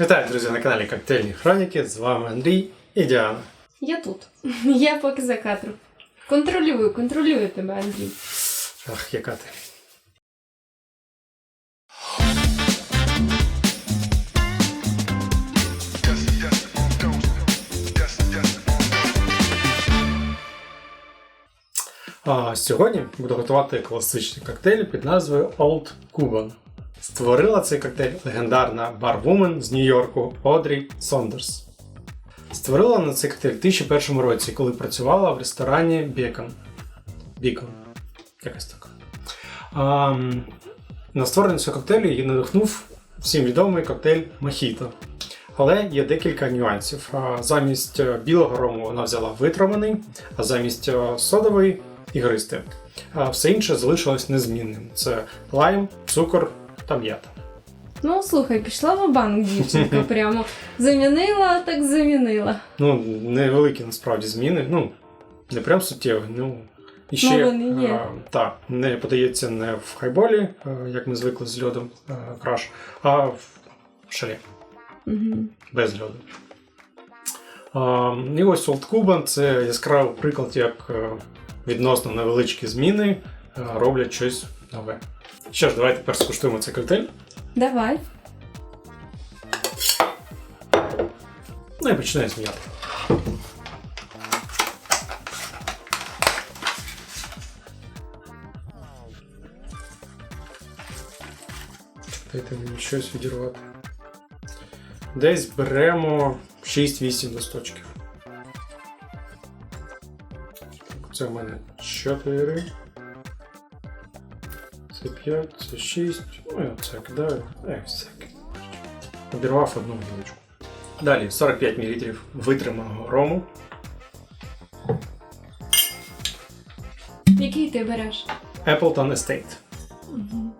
Вітаю, друзі, на каналі Коктейльні Хроніки. З вами Андрій і Діана. Я тут. Я поки за кадром. Контролюю, контролюю тебе, Андрій. Ах, яка ти. А, сьогодні буду готувати класичний коктейль під назвою Old Cuban. Створила цей коктейль легендарна барвумен з Нью-Йорку Одрі Сондерс. Створила на цей коктейль в 2001 році, коли працювала в ресторані Бекон. Бікон. Якось так. А, на створення цього коктейлю її надихнув всім відомий коктейль Мохіто. Але є декілька нюансів. Замість е, білого рому вона взяла витраваний, а замість е, содовий ігристий. Все інше залишилось незмінним: це лайм, цукор та м'ята. Ну, слухай, пішла в банк дівчинка прямо. Замінила, так замінила. Ну, невеликі насправді зміни. Ну, не прям суттєві. Ну, і ще, Ну, вони є. е, так, не подається не в хайболі, е, як ми звикли з льодом е, краш, а в шарі. Угу. без льоду. А, і ось Old Cuban це яскравий приклад, як е, відносно невеличкі зміни роблять щось нове. Що ж, давайте тепер скуштуємо цей коктейль. Давай. Ну і починаємо з. Дайте мені щось відірвати. Десь беремо 6-8 листочків. Це в мене 4. Це 5, це 6. Ну я це кидаю. Е, всяке. Обірвав одну гілочку. Далі 45 мл витриманого рому. Який ти береш? Appleton Estate. Угу.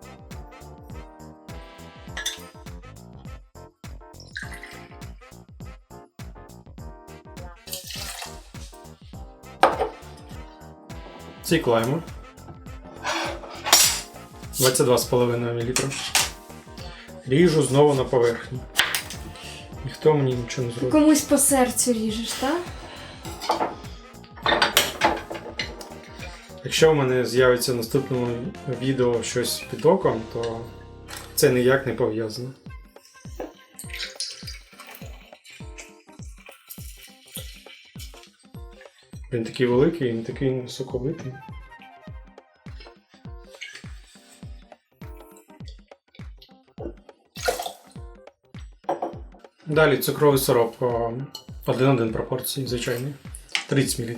Лайму. 22,5 мл. Ріжу знову на поверхні. Ніхто мені нічого не зробить. Комусь по серцю ріжеш, так? Якщо в мене з'явиться в наступному відео щось під оком, то це ніяк не пов'язано. Він такий великий, він такий соковитий. Далі цукровий сироп 1-1 пропорції, звичайний. 30 мл.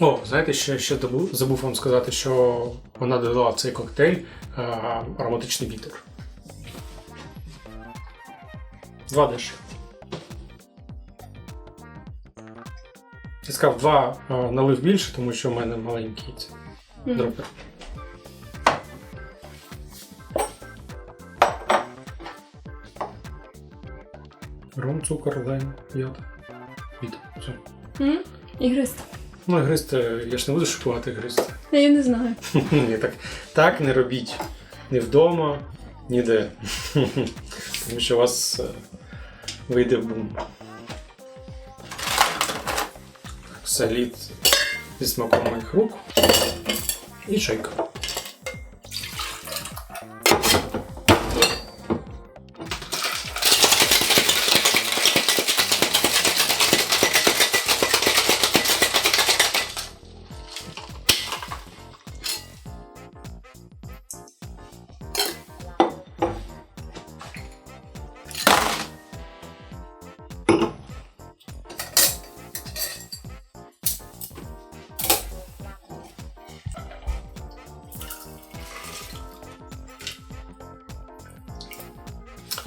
О, знаєте, ще, ще забув, забув вам сказати, що вона додала в цей коктейль а, ароматичний вітер. Два деш. Я сказав, два а, налив більше, тому що в мене маленький Мгм. дропер. Ром, цукор, лайм, йод. Вітер. Все. М? Ігриста. Ну, гристи, я ж не буду шокувати гристи. Я не знаю. Ні, так, так не робіть. Ні вдома, ніде. Тому що у вас е, вийде бум. Все зі смаком моїх рук. І шейк.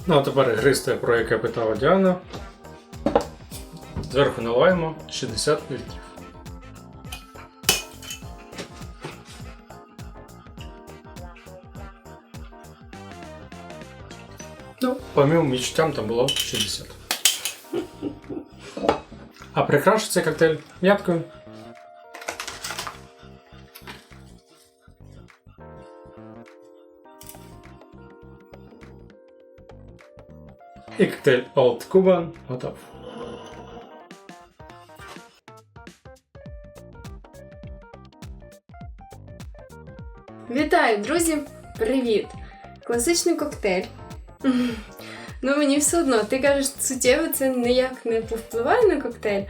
Ну, а тепер гристе, про яке питала Діана. Зверху наливаємо 60 літрів. Ну, по відчуттям там було 60. А прикрашу цей коктейль м'яткою. І коктейль Old Cuban готов. Вітаю, друзі! Привіт! Класичний коктейль. Ну, мені все одно, ти кажеш, суттєво це ніяк не повпливає на коктейль,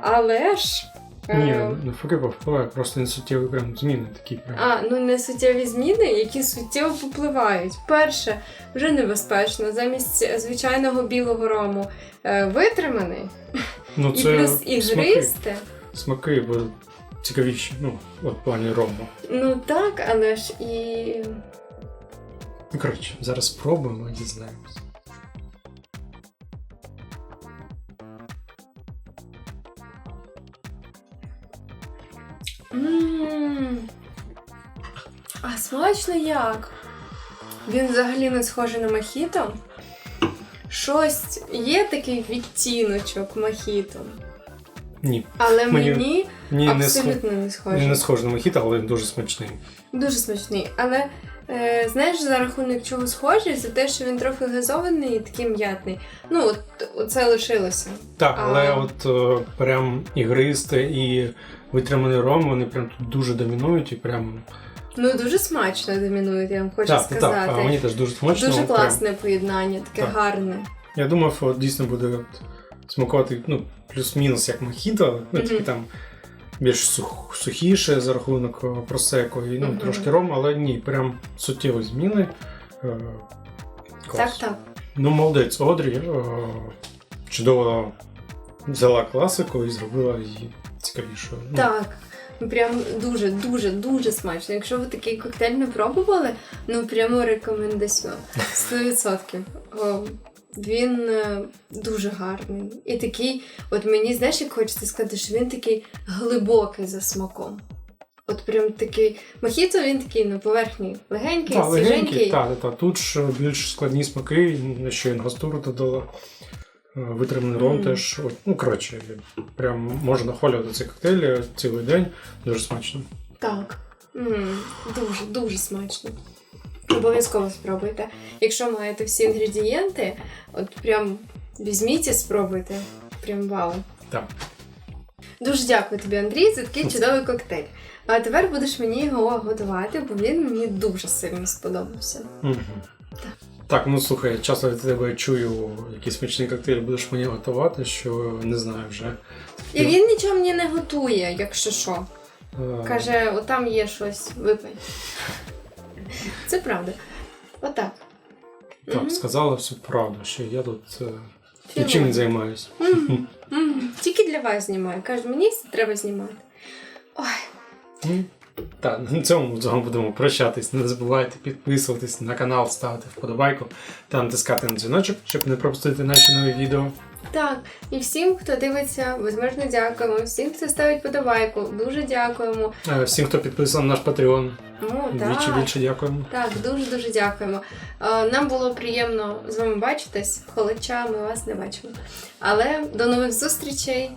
але ж. Е, Ні, навпаки, повпливає, просто не суттєві прям зміни такі прям. А, ну не суттєві зміни, які суттєво попливають. Перше, вже небезпечно, замість звичайного білого рому е, витриманий, Ну і плюс ігристе. Смаки будуть цікавіші, ну, от плані рому. Ну так, але ж і. Ну, коротше, зараз спробуємо і дізнаємось. М. А смачно як? Він взагалі не схожий на мохіто. Щось є такий відтіночок мохіто, Ні, але Мені мені, ні не, схо... абсолютно не схожий. не схоже на мохіто, але він дуже смачний. Дуже смачний. Але знаєш, за рахунок чого схожий, за те, що він трохи газований і такий м'ятний. Ну, от оце лишилося. Так, але А. от е, прям ігристе і витриманий ром, вони прям тут дуже домінують і прям. Ну, дуже смачно домінує, я вам хочу так, сказати. так, а мені теж дуже смачно. Дуже от прям. класне поєднання, таке Так. гарне. Я думав, от, дійсно буде от, смакувати ну, плюс-мінус як мохіто, ну, Мгм. тільки там більш сух, сухіше за рахунок е, просеко і ну, трошки ром, але ні, прям суттєві зміни. Е, клас. Так, так. Ну, молодець Одрі. Е, чудово взяла класику і зробила її цікавішою. Ну, Так. Прям дуже, дуже, дуже смачно. Якщо ви такий коктейль не пробували, ну прямо рекомендаціон. 100%. Він е, дуже гарний. І такий, от мені, знаєш, як хочеться сказати, що він такий глибокий за смаком. От прям такий. Мохіто він такий на поверхні легенький, Та, свіженький. та, та, та. Тут ж більш складні смаки, ще інгастуру додала. Е, Витриманий ром Мгм. теж. От, ну, коротше, прям можна нахвалювати ці коктейлі цілий день. Дуже смачно. Так. М, дуже, дуже смачно. Обов'язково спробуйте. Якщо маєте всі інгредієнти, от прям візьміть і спробуйте. Прям вау. Так. Дуже дякую тобі, Андрій, за такий чудовий коктейль. А тепер будеш мені його готувати, бо він мені дуже сильно сподобався. Угу. Так, ну слухай, часто від тебе чую якийсь смачний коктейль, будеш мені готувати, що не знаю вже. І він нічого мені не готує, якщо що. Е, Каже, отам є щось, випий. Це правда. Отак. Так, Мгм. сказала всю правду, що я тут е, нічим не займаюся. Мгм. Мгм. Тільки для вас знімаю. Каже, мені треба знімати. Ой, Так, на цьому з вами будемо прощатись. Не забувайте підписуватись на канал, ставити вподобайку та натискати на дзвіночок, щоб не пропустити наші нові відео. Так. І всім, хто дивиться, безмежно дякуємо. Всім, хто ставить подобайку, дуже дякуємо. Е, Всім, хто підписаний на наш Patreon, двічі так. більше дякуємо. Так, дуже дуже дякуємо. Е, Нам було приємно з вами бачитись, хоча ми вас не бачимо. Але до нових зустрічей.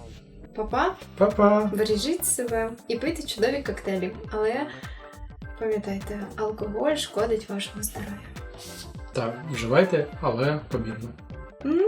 Па-па, Па-па! бережіть себе і пийте чудові коктейлі. Але пам'ятайте, алкоголь шкодить вашому здоров'ю. Так, вживайте, але помірно. М?